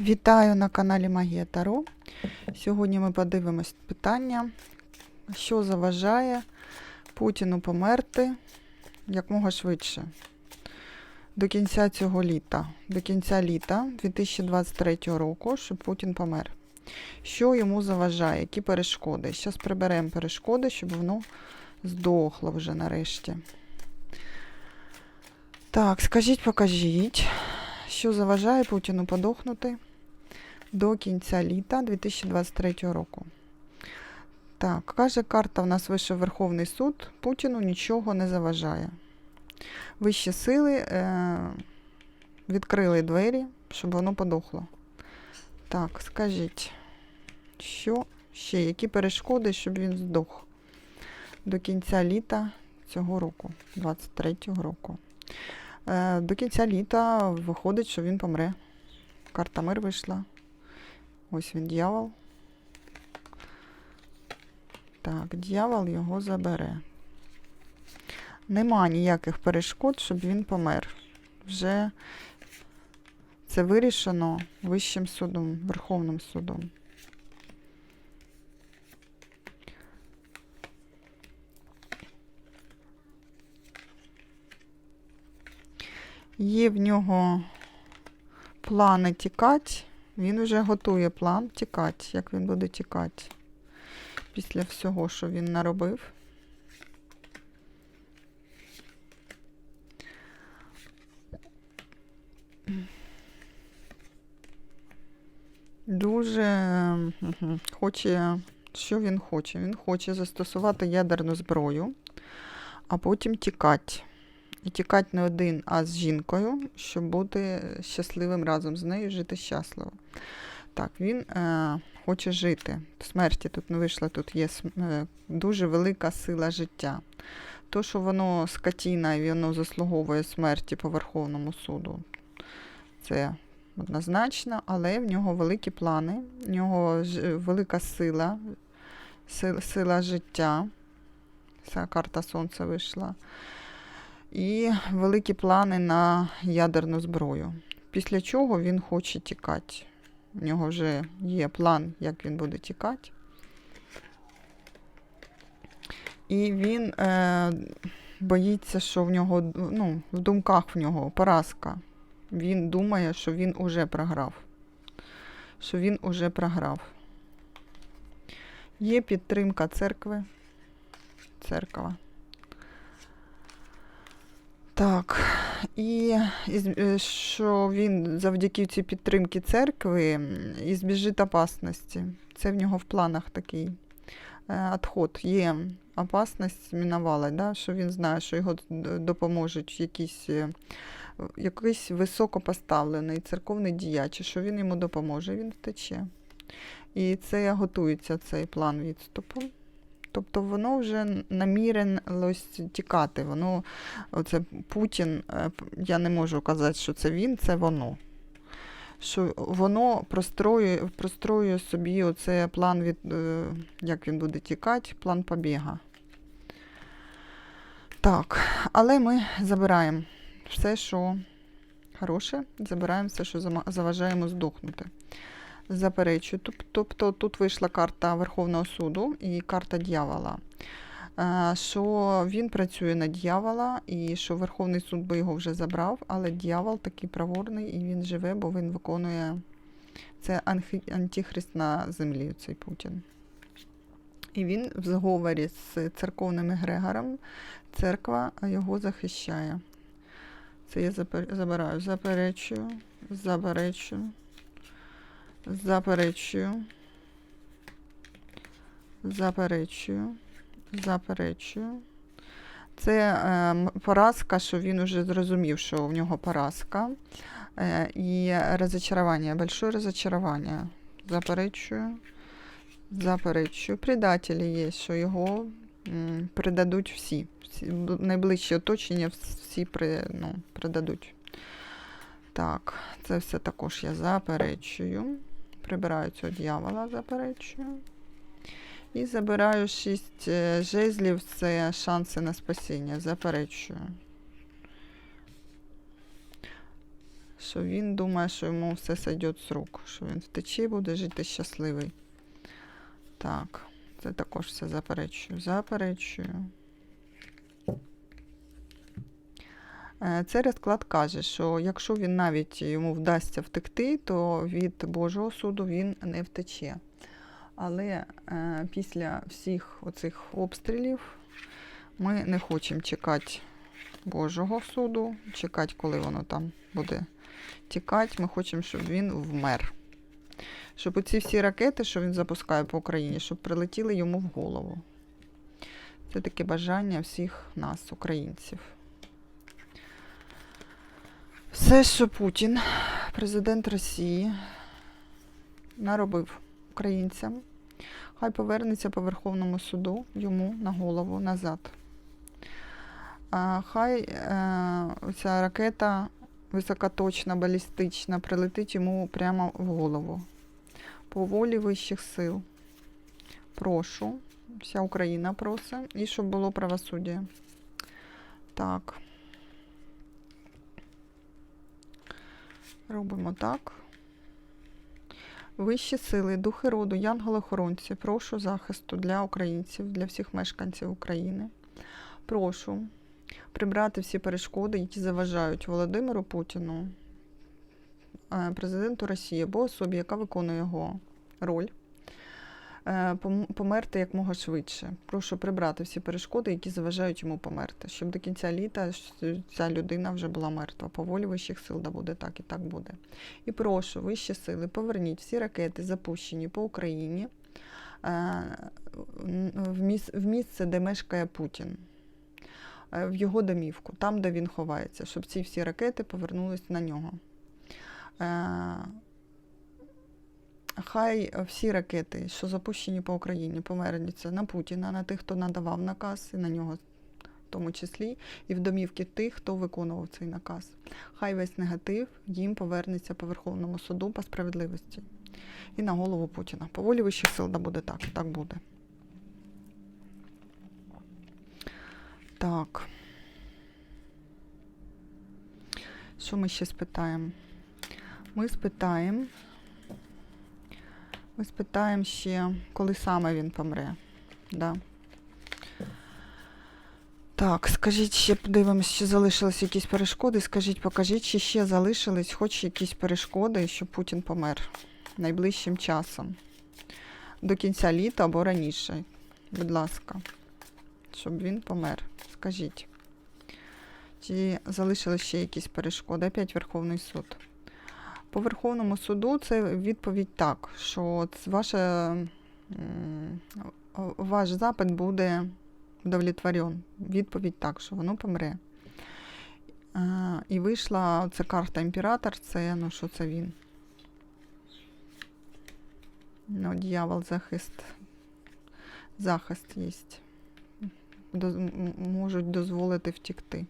Вітаю на каналі Магія Таро. Сьогодні ми подивимось питання, що заважає Путіну померти якмога швидше. До кінця цього літа, до кінця літа 2023 року, щоб Путін помер. Що йому заважає, які перешкоди? Зараз приберемо перешкоди, щоб воно здохло вже нарешті. Так, скажіть, покажіть, що заважає Путіну подохнути до кінця літа 2023 року. Так, каже карта, в нас вийшов Верховний суд, Путіну нічого не заважає. Вищі сили е- відкрили двері, щоб воно подохло. Так, скажіть, що ще, які перешкоди, щоб він здох до кінця літа цього року, 23-го року. Е, До кінця літа виходить, що він помре. Карта мир вийшла. Ось він дьявол. Так, дьявол його забере. Нема ніяких перешкод, щоб він помер. Вже це вирішено Вищим судом, Верховним судом. Є в нього плани тікати. Він вже готує план тікати, як він буде тікати після всього, що він наробив. Дуже хоче, що він хоче? Він хоче застосувати ядерну зброю, а потім тікати. І тікати не один, а з жінкою, щоб бути щасливим разом з нею, жити щасливо. Так, він е, хоче жити. Смерті тут не вийшло, тут є е, дуже велика сила життя. То, що воно скотіна і воно заслуговує смерті по Верховному суду, це однозначно, але в нього великі плани, в нього ж- велика сила, сила, сила життя. Ця карта Сонця вийшла і великі плани на ядерну зброю. Після чого він хоче тікати. У нього вже є план, як він буде тікати. І він е, боїться, що в нього, ну, в думках в нього поразка. Він думає, що він уже програв. Що він уже програв. Є підтримка церкви. Церква. Так, і, е, що він завдяки цій підтримці церкви і збіжить опасності. Це в нього в планах такий е, відход. Є опасність мінувала, да? що він знає, що його допоможуть якісь, е, якийсь високопоставлений церковний діяч, що він йому допоможе, він втече. І це готується цей план відступу. Тобто воно вже намірилось тікати. Воно, оце Путін, е, я не можу казати, що це він, це воно. Що воно простроює, простроює собі оце план від, е, як він буде тікати, план побіга. Так, але ми забираємо все, що хороше, забираємо все, що зама- заважає йому здохнути. Заперечую. Тобто тут вийшла карта Верховного суду і карта дьявола. Е, Що він працює на дьявола, і що Верховний суд би його вже забрав, але дьявол такий праворний, і він живе, бо він виконує це антихрист на землі, цей Путін. І він в зговорі з церковним егрегором, церква його захищає. Це я забираю, заперечую, заперечую. Заперечую. Заперечую. Заперечую. Це е, поразка, що він уже зрозумів, що в нього поразка. Е, і розочарування, большое розочарування. Заперечую. Заперечую. Предателі є, що його м, предадуть всі. всі найближче оточення всі при, ну, предадуть. Так, це все також я заперечую. Прибираю цього дьявола, заперечую. І забираю шість е, жезлів, це шанси на спасіння. Заперечую. що він думає, що йому все сойде з рук, що він втече і буде жити щасливий. Так, це також все заперечую. Заперечую. Е, Цей розклад каже, що якщо він навіть йому вдасться втекти, то від Божого суду він не втече. Але е, після всіх оцих обстрілів ми не хочемо чекати Божого суду, чекати, коли воно там буде тікати. Ми хочемо, щоб він вмер. Щоб оці всі ракети, що він запускає по Україні, щоб прилетіли йому в голову. Це таке бажання всіх нас, українців. Все, що Путін, президент Росії, наробив українцям, хай повернеться по Верховному суду йому на голову назад. Хай е, ця ракета високоточна, балістична прилетить йому прямо в голову. По волі вищих сил. Прошу. Вся Україна просить. І щоб було правосуддя. Так. Робимо так. Вищі сили, духи роду, янголи-охоронці, прошу захисту для українців, для всіх мешканців України. Прошу прибрати всі перешкоди, які заважають Володимиру Путіну, е, президенту Росії або особі, яка виконує його роль, померти якмога швидше. Прошу прибрати всі перешкоди, які заважають йому померти, щоб до кінця літа ця людина вже була мертва. По волі вищих сил да буде так і так буде. І прошу, вищі сили, поверніть всі ракети, запущені по Україні, е, в місце, де мешкає Путін е, в його домівку, там, де він ховається, щоб ці всі ракети повернулись на нього. Е, Хай всі ракети, що запущені по Україні, повернуться на Путіна, на тих, хто надавав наказ, і на нього в тому числі, і в домівки тих, хто виконував цей наказ. Хай весь негатив їм повернеться по Верховному суду по справедливості. І на голову Путіна. По волі вищих сил да буде так, так буде. Так. Що ми ще спитаємо? Ми спитаємо. Ми спитаємо ще, коли саме він помре. Да. Так, скажіть ще, подивимось, чи залишились якісь перешкоди. Скажіть, покажіть, чи ще залишились хоч якісь перешкоди, щоб Путін помер найближчим часом. До кінця літа або раніше. Будь ласка, щоб він помер. Скажіть. Чи залишились ще якісь перешкоди? Опять Верховний суд. По Верховному суду це відповідь так, що ваше, ваш запит буде удовлетворен. Відповідь так, що воно помре. І вийшла ця карта імператор, це ну що це він? Ну, дьявол, захист. Захист є. Можуть дозволити втікти.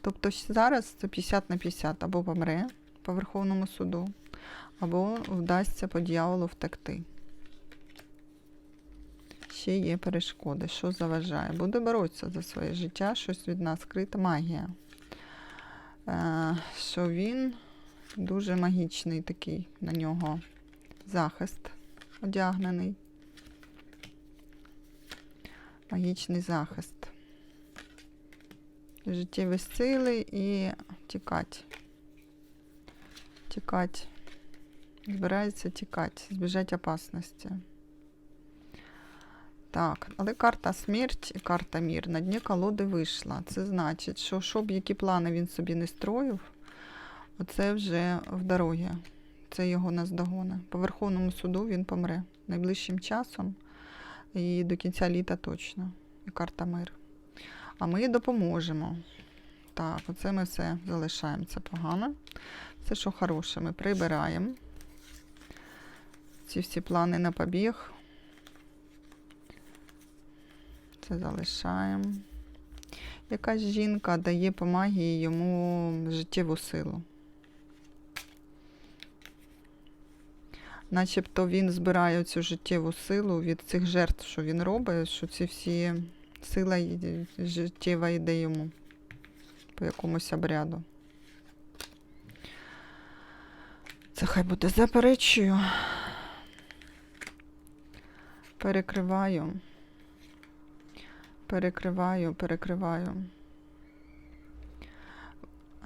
Тобто зараз це 50 на 50 або помре по Верховному суду, або вдасться по дьяволу втекти. Ще є перешкоди, що заважає. Буде боротися за своє життя, щось від нас скрита магія. Е, що він дуже магічний такий на нього захист одягнений. Магічний захист. Життєві сили і тікати. Тікати. Збирається тікати, збіжать опасності. Так, але карта смерть і карта мір на дні колоди вийшла. Це значить, що щоб які плани він собі не строїв, оце вже в дорогі. Це його наздогоне. По Верховному суду він помре найближчим часом і до кінця літа точно. І карта мир. А ми допоможемо. Так, оце ми все залишаємо. Це погано. Це що хороше, ми прибираємо. Ці всі плани на побіг. Це залишаємо. Якась жінка дає по магії йому життєву силу. Начебто він збирає цю життєву силу від цих жертв, що він робить, що ці всі сила життєва йде йому по якомусь обряду. Це хай буде заперечую. Перекриваю. Перекриваю, перекриваю.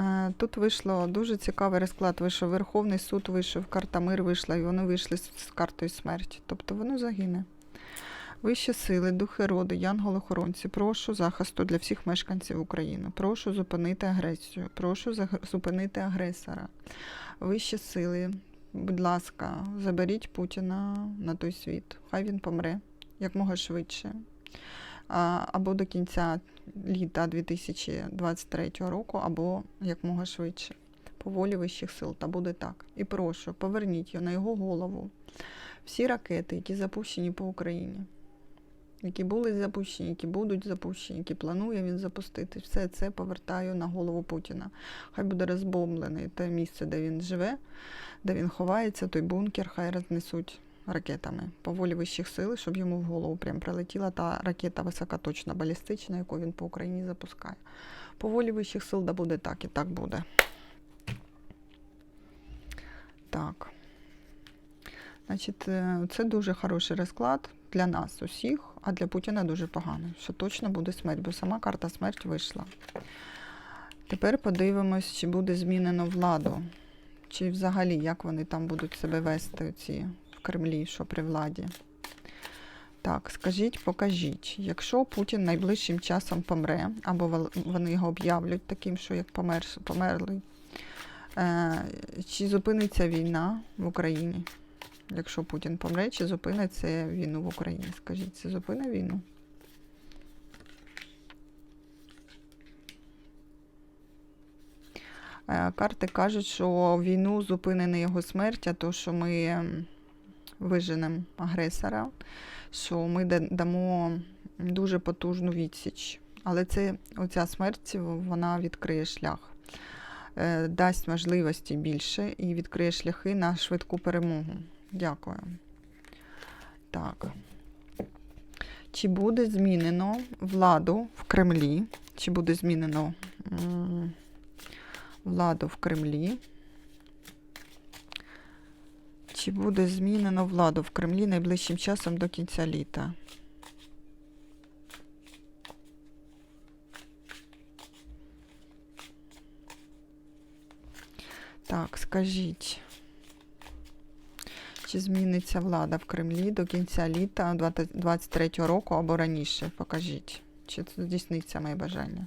Е, Тут вийшло дуже цікавий розклад. Вийшов Верховний суд, вийшов, карта мир вийшла, і вони вийшли з з картою смерті. Тобто воно загине. Вищі сили, духи роду, янголи-охоронці, прошу захисту для всіх мешканців України. Прошу зупинити агресію. Прошу зупинити агресора. Вищі сили, будь ласка, заберіть Путіна на той світ. Хай він помре якмога швидше. Або до кінця літа 2023 року, або якмога швидше. По волі вищих сил, та буде так. І прошу, поверніть його на його голову. Всі ракети, які запущені по Україні, які були запущені, які будуть запущені, які планує він запустити, все це повертаю на голову Путіна. Хай буде розбомблений те місце, де він живе, де він ховається, той бункер, хай рознесуть ракетами по волі вищих сил, щоб йому в голову прям прилетіла та ракета високоточна балістична, яку він по Україні запускає. По волі вищих сил да буде так і так буде. Так. Значить, е, це дуже хороший розклад для нас усіх, а для Путіна дуже поганий, що точно буде смерть, бо сама карта смерть вийшла. Тепер подивимось, чи буде змінено владу, чи взагалі як вони там будуть себе вести, ці в Кремлі, що при владі. Так, скажіть, покажіть, якщо Путін найближчим часом помре, або вони його об'являть таким, що як помер, померлий, е, чи зупиниться війна в Україні? Якщо Путін помре, чи зупиниться війну в Україні? Скажіть, це зупине війну? Е, Карти кажуть, що війну зупинена його смерть, а то, що ми ем, виженемо агресора, що ми дамо дуже потужну відсіч. Але це оця смерть вона відкриє шлях, е, дасть можливості більше і відкриє шляхи на швидку перемогу. Дякую. Так. Чи буде змінено владу в Кремлі? Чи буде змінено владу в Кремлі? Чи буде змінено владу в Кремлі найближчим часом до кінця літа? Так, скажіть. Чи зміниться влада в Кремлі до кінця літа 2023 року або раніше? Покажіть. Чи це здійсниться моє бажання?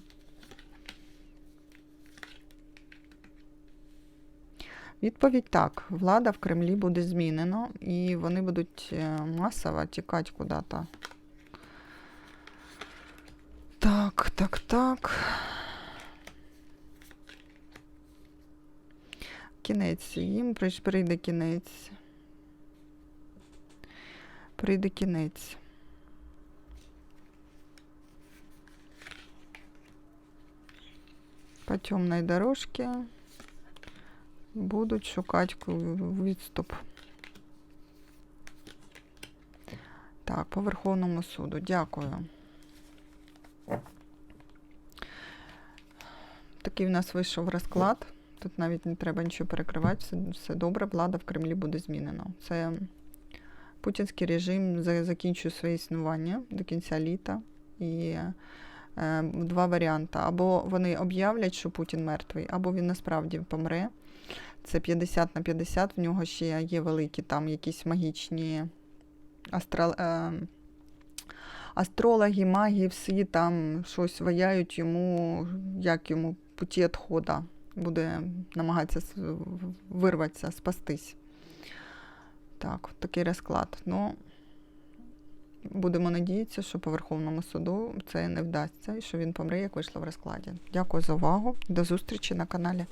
Відповідь так. Влада в Кремлі буде змінено, і вони будуть е, масово тікати куди-то. Так, так, так. Кінець. Їм прийде кінець. Прийде кінець. По темной дорожке будуть шукати відступ. Так, по Верховному суду. Дякую. Такий в нас вийшов розклад. Тут навіть не треба нічого перекривати, все, все добре, влада в Кремлі буде змінено. Це путінський режим закінчує своє існування до кінця літа. І е, два варіанти. Або вони об'являть, що Путін мертвий, або він насправді помре. Це 50 на 50, в нього ще є великі там якісь магічні астро, е, астрологи, маги, всі там щось ваяють йому, як йому путі відходу. Буде намагатися вирватися, спастись. Так, такий розклад. Ну, будемо надіятися, що по Верховному суду це не вдасться і що він помре, як вийшло в розкладі. Дякую за увагу. До зустрічі на каналі.